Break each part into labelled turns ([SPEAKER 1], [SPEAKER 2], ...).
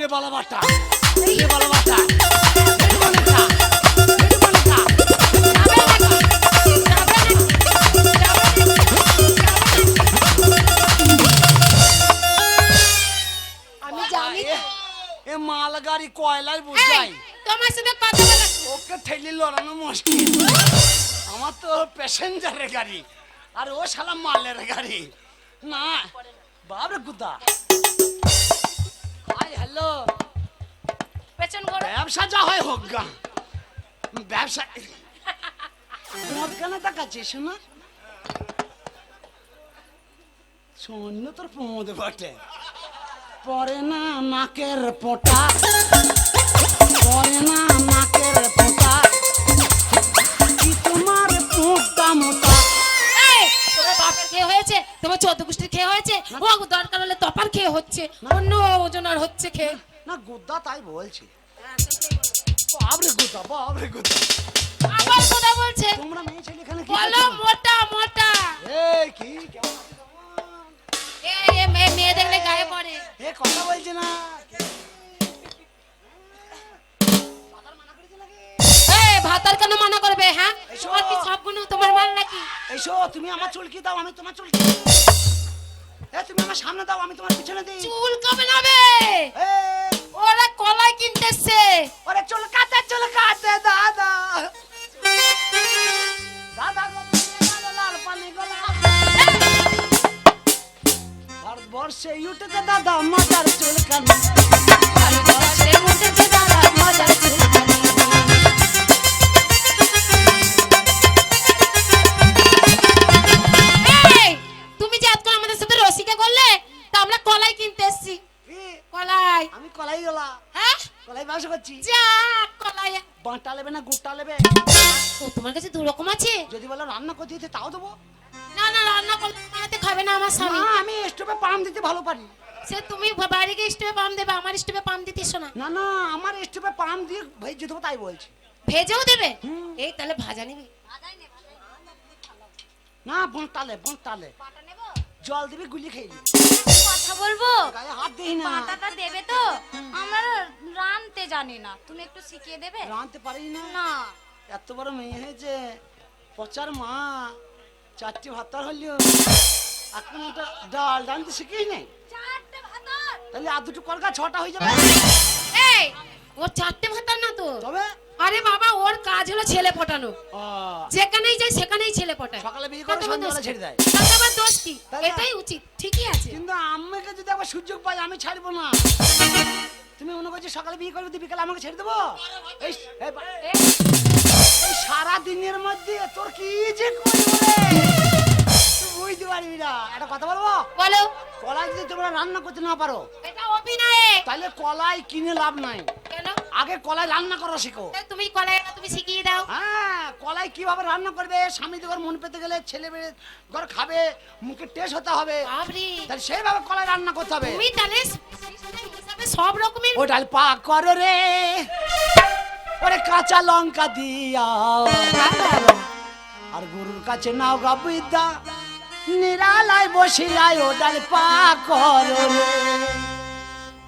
[SPEAKER 1] রে বালা বাটা রে বালা বাটা রে মানে খা রে মানে খা
[SPEAKER 2] আমি জানি
[SPEAKER 1] এ মাল গাড়ি কয়লায় বুঝাই।
[SPEAKER 2] তোমার সাথে কথা বলা।
[SPEAKER 1] ওকে ঠেলি লড়ানো মুশকিল। আমার তো প্যাসেঞ্জারের গাড়ি আর ও শালা মালের গাড়ি। না বাবরে গুদা ব্যবসা যা হয় হোক গা। ব্যবসা মদ কেন দেখাচ্ছে শোনা শূন্য তোর প্রমোদ বটে। পরে না নাকের পোটা। পরে না নাকের পোটা। কি তোমার পোটা মোটা?
[SPEAKER 2] হয়েছে? তোমার চোদ্দ গোষ্ঠীর খেয়ে হয়েছে? ও দরকার হলে তপার খেয়ে হচ্ছে। অন্য ওজন আর হচ্ছে খেয়ে।
[SPEAKER 1] না গুদ্দা তাই বলছি। বাবরে গুদ্দা বাবরে গুদ্দা
[SPEAKER 2] আবার কথা বলছে।
[SPEAKER 1] তোমরা মেয়ে ছেলে এখানে কি
[SPEAKER 2] বলো মোটা মোটা।
[SPEAKER 1] এই কি কেমন আছো?
[SPEAKER 2] এ এ মেয়ে মেয়ে দেখলে গায়ে পড়ে।
[SPEAKER 1] এ কথা বলছে না।
[SPEAKER 2] ভাতার কেন মানা করবে হ্যাঁ? তোমার কি সব গুণ তোমার মাল নাকি?
[SPEAKER 1] এসো তুমি আমার চুলকি দাও আমি তোমার চুলকি। এ তুমি আমার সামনে দাও আমি তোমার পিছনে দিই।
[SPEAKER 2] চুল কিনতে এসছি। কলাই।
[SPEAKER 1] আমি কলাই গেলা।
[SPEAKER 2] হ্যাঁ?
[SPEAKER 1] কলাই ব্যবসা করছি।
[SPEAKER 2] যা কলাই।
[SPEAKER 1] বাঁটা নেবে না গুড়টা নেবে
[SPEAKER 2] ও তোমার কাছে দু রকম আছে?
[SPEAKER 1] যদি বলো রান্না করতে দিতে তাও দেবো?
[SPEAKER 2] না না রান্না করলে বানাতে খাবে না আমার স্বামী।
[SPEAKER 1] না আমি স্টোভে পাম দিতে ভালো পারি।
[SPEAKER 2] সে তুমি বাড়ি গিয়ে স্টোভে পাম দেবে আমার স্টোভে পাম দিতে এসো না।
[SPEAKER 1] না না আমার স্টোভে পাম দিয়ে ভেজে দেবো তাই বলছি।
[SPEAKER 2] ভেজেও দেবে? এই তাহলে ভাজা নিবি।
[SPEAKER 1] না বঁটালে বঁটালে জল দিবি গুলি খেয়ে
[SPEAKER 3] কথা
[SPEAKER 1] না।
[SPEAKER 3] পাতাটা দেবে তো? আমরা রানতে জানি না। তুমি একটু শিখিয়ে দেবে?
[SPEAKER 1] রাঁধতে পারি না?
[SPEAKER 3] না।
[SPEAKER 1] এত বড় মেয়ে হয়েছে। পচার মা চারটি ভাতার হলেও। এখন ওটা ডাল নেই। তাহলে আর দুটো কলকা ছটা হয়ে যাবে।
[SPEAKER 2] এই ও চারটে ভাতার না তো?
[SPEAKER 1] তবে?
[SPEAKER 2] আরে বাবা ওর কাজ হলো ছেলে পটানো। যেখানেই যায় সেখানেই ছেলে পটায়।
[SPEAKER 1] সকালে বিয়ে করে সন্ধ্যাবেলা ছেড়ে দেয়।
[SPEAKER 2] দোষ কি এটাই উচিত। ঠিকই আছে।
[SPEAKER 1] কিন্তু আমাকে যদি আবার সুযোগ পাই আমি ছাড়বো না। তুমি মনে করছ সকালে বিয়ে করবে তুই বিকালে আমাকে ছেড়ে দেবো? এই সারা দিনের মধ্যে তোর কি যে বুঝতে পারবি না। একটা কথা বলব?
[SPEAKER 2] বলো।
[SPEAKER 1] কলাই যদি তোমরা রান্না করতে না পারো
[SPEAKER 2] এটা অভিনয়।
[SPEAKER 1] তাহলে কলাই কিনে লাভ নাই।
[SPEAKER 2] কেন?
[SPEAKER 1] আগে কলাই রান্না করা শিখো।
[SPEAKER 2] তুমি কলাই তুমি শিখিয়ে দাও।
[SPEAKER 1] হ্যাঁ কলাই কীভাবে রান্না করবে? স্বামী ঘর মন পেতে গেলে ছেলে মেয়ে ঘর খাবে মুখে টেস্ট হতে হবে। তাহলে সেইভাবে কলাই রান্না করতে হবে।
[SPEAKER 2] তুমি তাহলে সব রকমের
[SPEAKER 1] ও ডাল পাক করো রে। ওরে কাঁচা লঙ্কা দিয়া। আর গরুর কাছে নাও গা বিদ্যা নিরালায় বসিলায় ও ডাল পাক করো রে।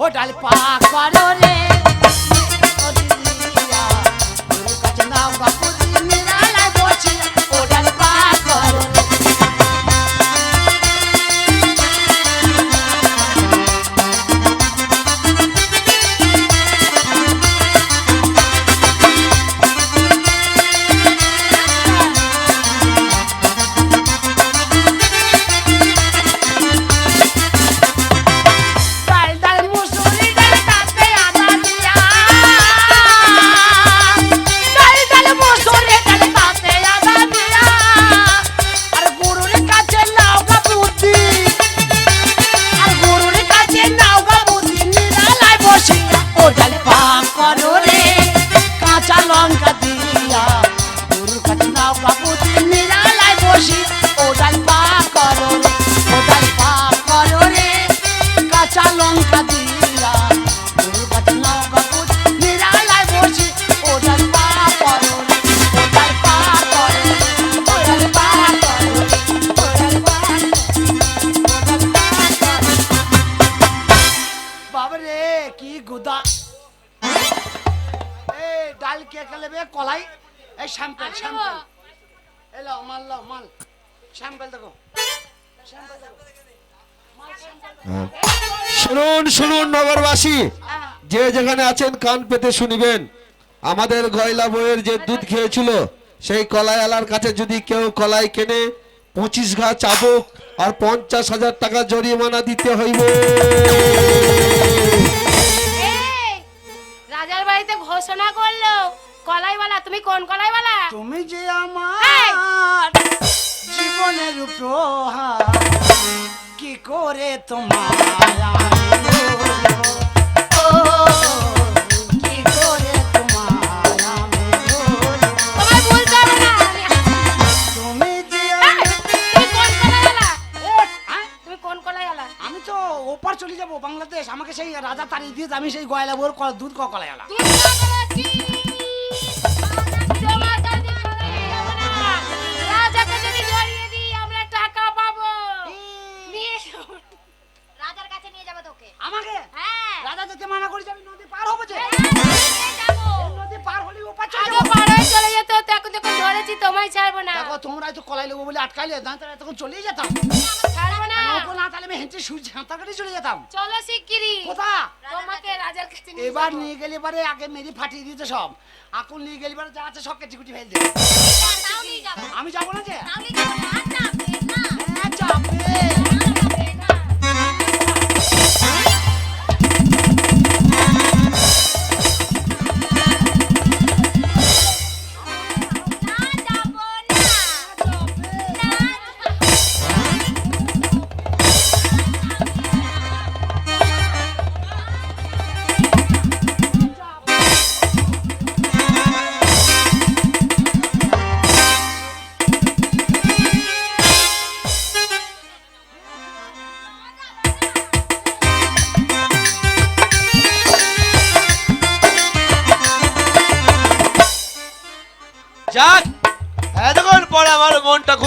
[SPEAKER 1] ও ডাল পাক করো রে। কলাই। এই। স্যাম্পল এলো মাল লাও মাল। স্যাম্পল দেখো।
[SPEAKER 4] শুনুন শুনুন নগরবাসী। যে যেখানে আছেন কান পেতে শুনিবেন। আমাদের গয়লা বইয়ের যে দুধ খেয়েছিল সেই কলাই আলার কাছে যদি কেউ কলাই কেনে পঁচিশ ঘা চাবুক আর পঞ্চাশ হাজার টাকা জরিমানা দিতে হইবে।
[SPEAKER 3] রাজার বাড়িতে ঘোষণা করল। কলাইওয়ালা তুমি কোন কলাইওয়ালা?
[SPEAKER 1] তুমি যে আমার জীবনের উপহার কি করে তোমার আমি হ্যাঁ?
[SPEAKER 3] তুমি কোন কলাইওয়ালা?
[SPEAKER 1] আমি তো ওপার চলে যাব বাংলাদেশ। আমাকে সেই রাজা তাড়িয়ে দিয়ে আমি সেই গয়লা বোর দুধ ক কলাই আলা
[SPEAKER 3] ছাড়বো না।
[SPEAKER 1] দেখো তোমরা তো কলাই লেবু বলে আটকাইলে দাঁড়া তখন চলেই যেতাম।
[SPEAKER 3] ছাড়বো না।
[SPEAKER 1] নৌকো না তাহলে আমি হেঁটে সুজ হাঁটা করে চলে যেতাম।
[SPEAKER 3] চলো শিগগিরি
[SPEAKER 1] কোথা
[SPEAKER 3] তোমাকে রাজার কাছে নিয়ে
[SPEAKER 1] এবার নিয়ে গেলে পরে আগে মেরি ফাটিয়ে দিতে সব। এখন নিয়ে গেলে পরে যা আছে সব কেটে কুটি ফেল দেবে।
[SPEAKER 3] যাব।
[SPEAKER 1] আমি যাব না যে?
[SPEAKER 3] আমি যাব না। না।
[SPEAKER 1] হ্যাঁ, যাবে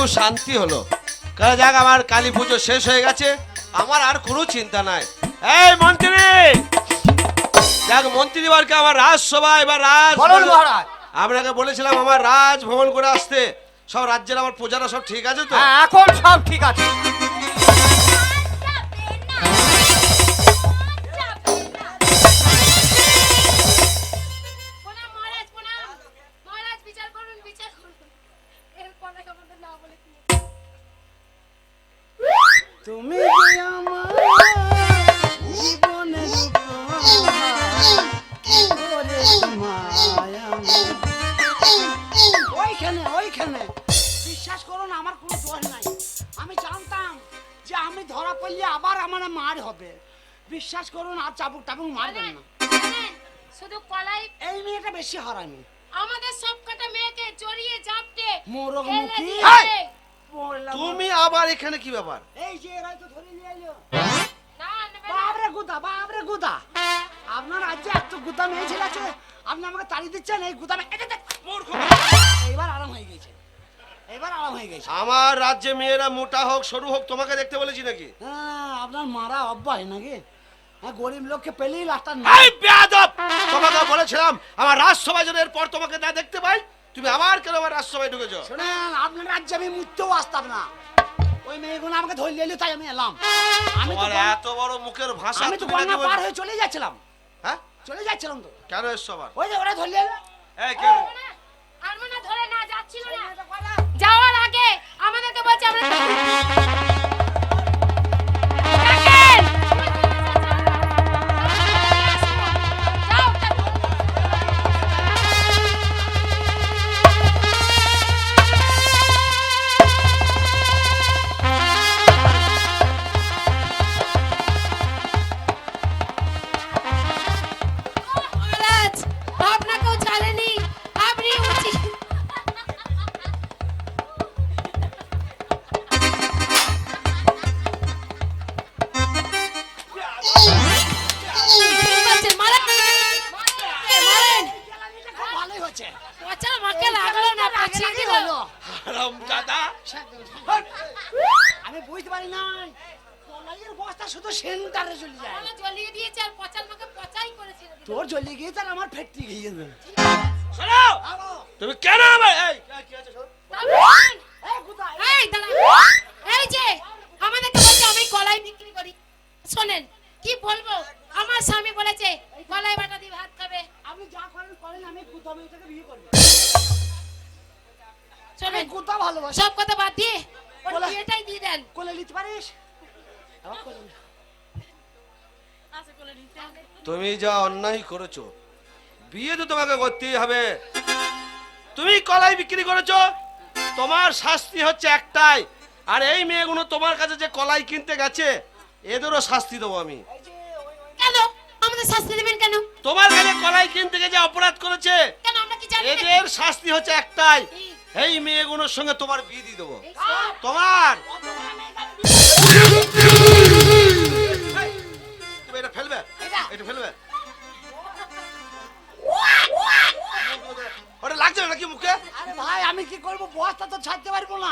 [SPEAKER 4] শান্তি হলো। কারণ যাক আমার কালী পুজো শেষ হয়ে গেছে আমার আর কোনো চিন্তা নাই। এই মন্ত্রী! যাক মন্ত্রী বারকে আমার রাজসভা এবার রাজ
[SPEAKER 1] বলুন মহারাজ।
[SPEAKER 4] আপনাকে বলেছিলাম আমার রাজ ভ্রমণ করে আসতে। সব রাজ্যের আমার প্রজারা সব ঠিক আছে তো?
[SPEAKER 1] হ্যাঁ এখন সব ঠিক আছে। তুমি আমার ওইখানে ওইখানে। বিশ্বাস করুন আমার কোনো দোষ নাই। আমি জানতাম যে আমি ধরা পড়লে আবার আমার মার হবে। বিশ্বাস করুন আর চাবুক টাবুক মারবেন না।
[SPEAKER 3] শুধু কলাই
[SPEAKER 1] এই মেয়েটা বেশি হারামি।
[SPEAKER 3] আমাদের সব কটা মেয়েকে জড়িয়ে জাপটে
[SPEAKER 1] মোরগ মুখী। বললাম,
[SPEAKER 4] তুমি আবার এখানে কি ব্যাপার?
[SPEAKER 1] এই যে এরাই তো ধরে নিয়ে এলো।
[SPEAKER 3] না
[SPEAKER 1] বাবরে গুদা বাবরে গুদা। আপনার রাজ্যে এত গুদা মেয়ে ছিল আছে আপনি আমাকে তাড়ি দিচ্ছেন? এই গুদামে মূর্খ। এইবার আরাম হয়ে গেছে। এবার আরাম হয়ে গেছে।
[SPEAKER 4] আমার রাজ্যে মেয়েরা মোটা হোক সরু হোক তোমাকে দেখতে বলেছি নাকি?
[SPEAKER 1] হ্যাঁ আপনার মারা অব্যায় নাকি? হ্যাঁ গরিব লোককে পেলেই লাস্টার
[SPEAKER 4] এই বেয়াদব! তোমাকে বলেছিলাম আমার রাজসভায় যেন এরপর তোমাকে না দেখতে পাই। তুমি আবার কেন আমার রাজসভায় ঢুকেছো?
[SPEAKER 1] শোনেন আপনার রাজ্যে আমি মুততেও আসতাম না। ওই মেয়েগুলো আমাকে ধরে নিয়ে এলো তাই আমি এলাম। আমি তো
[SPEAKER 4] এত বড় মুখের ভাষা
[SPEAKER 1] আমি তো গঙ্গা পার হয়ে চলে যাচ্ছিলাম।
[SPEAKER 4] হ্যাঁ?
[SPEAKER 1] চলে যাচ্ছিলাম তো।
[SPEAKER 4] কেন এসছো আবার?
[SPEAKER 1] ওই যে ওরা ধরে এলো।
[SPEAKER 4] এই কেন
[SPEAKER 3] আর না, পারব না, ধরে না যাচ্ছিল না। যাওয়ার আগে আমাদেরকে বলছে আমরা
[SPEAKER 2] আমি বুঝতে পারি নাই। কলাই বিক্রি করি। শোনেন কি বলব? আমার স্বামী বলেছে কলাই বাটা দিয়ে ভাত খাবে।
[SPEAKER 1] আমি যা করেন করেন আমি বিয়ে করব। আমি
[SPEAKER 2] শোনেন
[SPEAKER 1] কুতা
[SPEAKER 2] সব কথা বাদ দিয়ে ওর বিয়েটাই দিয়ে দেন।
[SPEAKER 1] কোলে নিতে পারিস? আবার কোলে নে।
[SPEAKER 4] তুমি যা অন্যায় করেছ বিয়ে তো তোমাকে করতেই হবে। তুমি কলাই বিক্রি করেছ তোমার শাস্তি হচ্ছে একটাই। আর এই মেয়েগুলো তোমার কাছে যে কলাই কিনতে গেছে এদেরও শাস্তি দেবো আমি।
[SPEAKER 2] কেন? আমাদের শাস্তি দেবেন কেন?
[SPEAKER 4] তোমার কাছে কলাই কিনতে গিয়ে যে অপরাধ করেছে
[SPEAKER 2] কেন? আমরা কি জানি না?
[SPEAKER 4] এদের শাস্তি হচ্ছে একটাই? এই মেয়েগুলোর সঙ্গে তোমার বিয়ে দিয়ে দেবো। তোমার? এটা ফেলবে? এটা। ফেলবে? ওটা লাগছে নাকি মুখে?
[SPEAKER 1] আরে ভাই আমি কি করব? বস্তা তো ছাড়তে পারব না।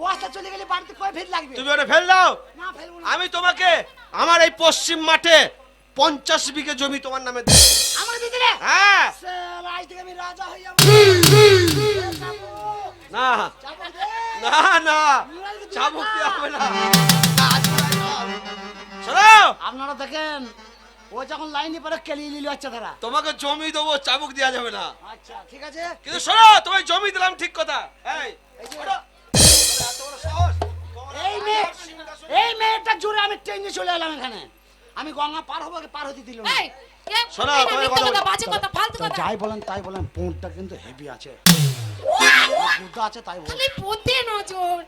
[SPEAKER 1] বস্তা চলে গেলে বাড়িতে কয় লাগবে?
[SPEAKER 4] তুমি ওটা ফেল দাও।
[SPEAKER 1] না ফেলব না।
[SPEAKER 4] আমি তোমাকে আমার এই পশ্চিম মাঠে পঞ্চাশ বিঘে জমি তোমার নামে দিই
[SPEAKER 1] আমার দিদি
[SPEAKER 4] হ্যাঁ।
[SPEAKER 1] আজ থেকে আমি রাজা হয়ে যাব,
[SPEAKER 4] না। না না। চাবুক দিয়ে হবে না? শোনো!
[SPEAKER 1] আপনারা দেখেন ও যখন লাইনে পরে কেলিয়ে নিল বাচ্চা তারা
[SPEAKER 4] তোমাকে জমি দেবো চাবুক দেওয়া যাবে না।
[SPEAKER 1] আচ্ছা ঠিক আছে?
[SPEAKER 4] কিন্তু শোনো তোমায় জমি দিলাম ঠিক কথা। এই
[SPEAKER 1] এই মেয়ে এই মেয়েটা জোরে আমি ট্রেনে চলে এলাম এখানে। আমি গঙ্গা পার হব পার হতে দিল
[SPEAKER 4] শোনো,
[SPEAKER 1] যাই বলেন তাই বলেন পোঁটটা কিন্তু হেভি আছে। বুদ্ধ আছে তাই বল
[SPEAKER 2] খালি পথে নজর।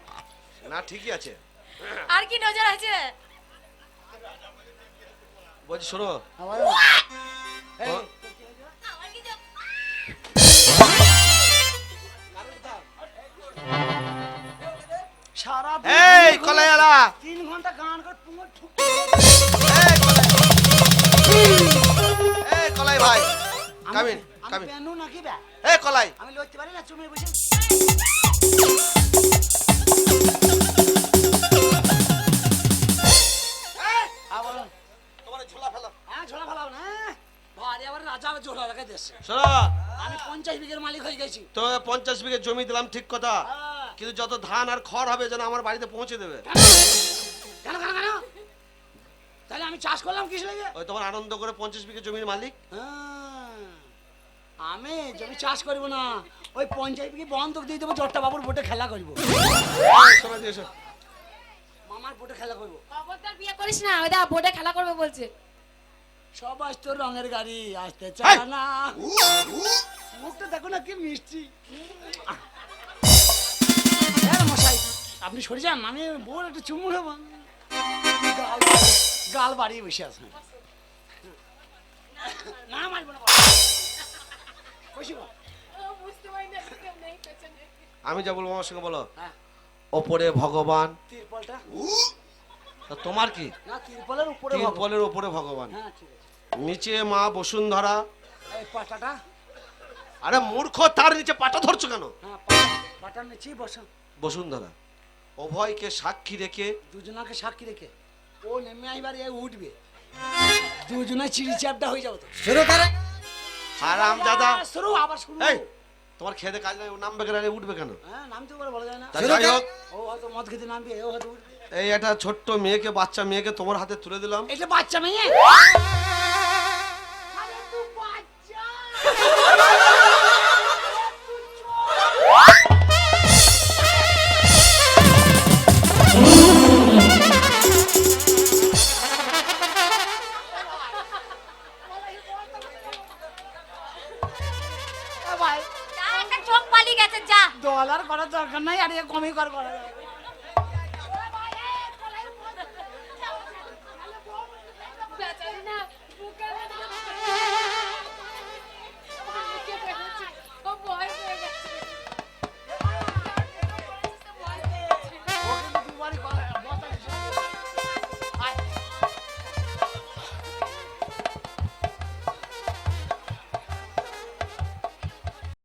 [SPEAKER 4] না ঠিকই আছে।
[SPEAKER 3] আর কি নজর আছে?
[SPEAKER 4] বলছি শোনো।
[SPEAKER 1] আবার সারা
[SPEAKER 4] এই কলাইয়ালা।
[SPEAKER 1] তিন ঘণ্টা গান করে
[SPEAKER 4] এই কলাই ভাই কামিন
[SPEAKER 1] আমি পেনু নাকি বে?
[SPEAKER 4] এই কলাই।
[SPEAKER 1] আমি লড়তে পারি না চুমে বসে। হ্যাঁ বলুন
[SPEAKER 4] তোমার এই ঝোলা ফেলো।
[SPEAKER 1] হ্যাঁ ঝোলা ফেলাও না। ভারী আবার রাজা ঝোলা লাগাই দিচ্ছে
[SPEAKER 4] শোনো।
[SPEAKER 1] আমি পঞ্চাশ বিঘের মালিক হয়ে গেছি।
[SPEAKER 4] তো পঞ্চাশ বিঘে জমি দিলাম ঠিক কথা।
[SPEAKER 1] হ্যাঁ।
[SPEAKER 4] কিন্তু যত ধান আর খড় হবে যেন আমার বাড়িতে পৌঁছে দেবে।
[SPEAKER 1] কেন? কেন তাহলে আমি চাষ করলাম লেগে?
[SPEAKER 4] ওই তোমার আনন্দ করে পঞ্চাশ বিঘে জমির মালিক।
[SPEAKER 1] হ্যাঁ, আমি জমি চাষ করব না। ওই পঞ্চায়েত কি বন্ধক দিয়ে দেবো জট্টা বাবুর বোটে খেলা করব। মামার বোটে খেলা করব।
[SPEAKER 2] খবরদার বিয়ে করিস না ওই দা বোর্ডে খেলা করবে বলছে।
[SPEAKER 1] সব আজ তোর রঙের গাড়ি আসতে চায় না। মুখটা দেখো না কি মিষ্টি। হ্যাঁ মশাই আপনি সরে যান আমি বোর একটু চুমু নেব গাল বাড়ি- বাড়িয়ে বসে আছেন না মারবো না।
[SPEAKER 4] আমি যা বলব আমার সঙ্গে বলো।
[SPEAKER 1] হ্যাঁ।
[SPEAKER 4] ওপরে ভগবান। তোমার কি?
[SPEAKER 1] না তিরপলের উপরে ভগবান।
[SPEAKER 4] ওপরে ভগবান।
[SPEAKER 1] হ্যাঁ ঠিক আছে।
[SPEAKER 4] নিচে মা বসুন্ধরা।
[SPEAKER 1] এই পাটাটা?
[SPEAKER 4] আরে মূর্খ তার নিচে পাটা ধরছো কেন?
[SPEAKER 1] হ্যাঁ পাটা- পাটার নিচেই বসা।
[SPEAKER 4] বসুন্ধরা। উভয়কে সাক্ষী রেখে
[SPEAKER 1] দুজনাকে সাক্ষী রেখে ও নেমে আইবার উঠবে। দুজনে চিড়ি চ্যাপটা হয়ে যাব তো।
[SPEAKER 4] দাদা
[SPEAKER 1] আবার শুরু আবার শুরু।
[SPEAKER 4] এই তোমার খেতে কাজ নাই ও নামবে কেন? উঠবে কেন?
[SPEAKER 1] হ্যাঁ নাম তো বলা যায় না।
[SPEAKER 4] যাই হোক।
[SPEAKER 1] ও হয়তো মদ খেতে নামবে ও হয়তো উঠবে।
[SPEAKER 4] এই একটা ছোট্ট মেয়েকে বাচ্চা মেয়েকে তোমার হাতে তুলে দিলাম।
[SPEAKER 1] এটা বাচ্চা মেয়ে?
[SPEAKER 3] গেছে যা
[SPEAKER 1] ডলার করার দরকার নাই আর এ কমই কর করা।